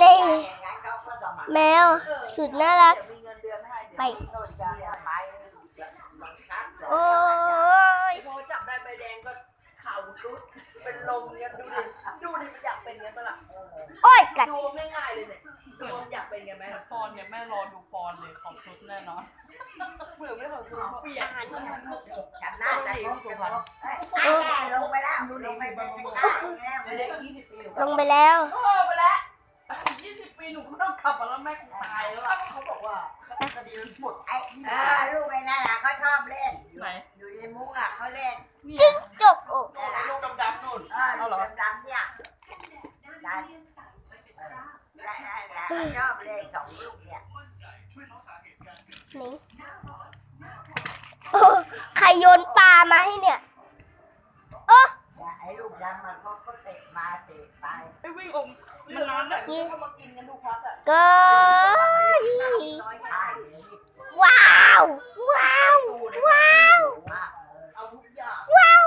ในแมวสุดน่ารัก ไป โอ้ยพอจับได้ใบแดงก็เข่าสุด เป็นลมเนี่ยดูดิดูดิมันอยากเป็นไงบ้างล่ะโอ้ยกัดดูง่ายๆเลยเนี่ยดูอยากเป็นไงไหมปอนเนี่ยแม่รอดูปอนเลยของชุดแน่นอนเปลือกไม่ของคุณเปียกจำได้ใจของสุพรรณลงไปแล้วลงไปบนข้างเด็กยี่สิบปีหนูลงไปแล้วเออไปแล้ว ปีหนูก็ต้องกลับมาแล้วแม่กูตายแล้วล่ะเขาบอกว่าคดีมันหมดไอ้ลูกไอ้นั่นน่ะเขาชอบเล่นไหนอยู่ในมุ้งอะเขาเล่นเนี่จิ๊ยกจกโอ้ไอ้ลูกดำๆนู่นเออลูกดำๆเนี่ยได้และและชอบเล่นสองลูกเนี่ยนี่โอ้ใครโยนปลามาให้เนี่ย ไปวิ่งองมันนอนนะที่เขามากินกันทุกพักอะก็นี่น้อยใช่ว้าว ว้าว ว้าวมากเอาทุกอย่างว้าว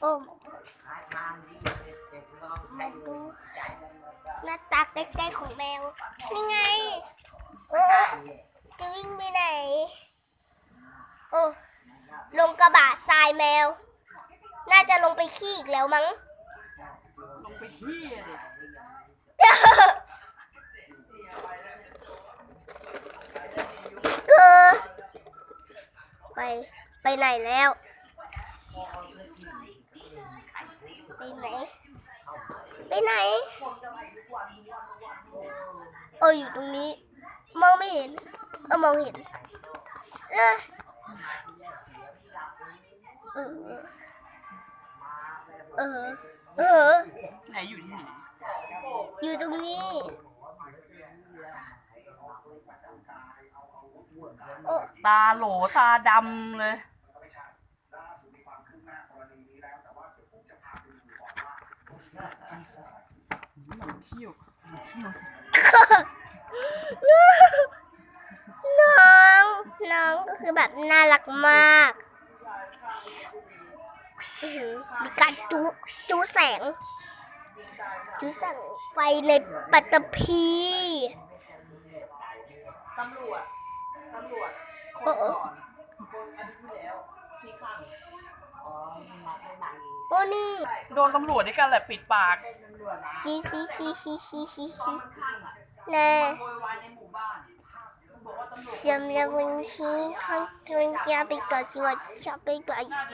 โอ้หาทางดีเจ็บร้องใจใจมันหมดก็หน้าตาใกล้ๆของแมว นี่ไง เออจะวิ่งไปไหน โอ้ ลงกระบะทรายแมว น่าจะลงไปขี้อีกแล้วมั้ง ลงไปขี้อะดิเออไปไปไหนแล้ว ไปไหน ไปไหนโอ้อยู่ตรงนี้ มองไม่เห็น เออมองเห็นเออเออเออเออ ไหนอยู่ที่ไหนอยู่ตรงนี้ โอ้ตาโหลตาดำเลย มันเขี้ยวมันเขี้ยวสิน้องน้องก็คือแบบน่ารักมากอื้อหือมีการจูจูแสง จูแสงไฟในปัตตภีตำรวจ ตำรวจ คนโอ้โอ้ก่อนคนอาทิตย์ที่แล้วที่ข้างอ๋อมันมาไม่มาโอ้นี่ โดนตำรวจด้วยกันแหละปิดปากเป็นตำรวจนะจีซีซีซีซีซีตอซีนมันข้างอะแน่โวยวายในหมู่บ้านมันบอกว่าตำรวจจำแล้ววันที่เขาจะไปก่อนสิว่าจะไปก่อน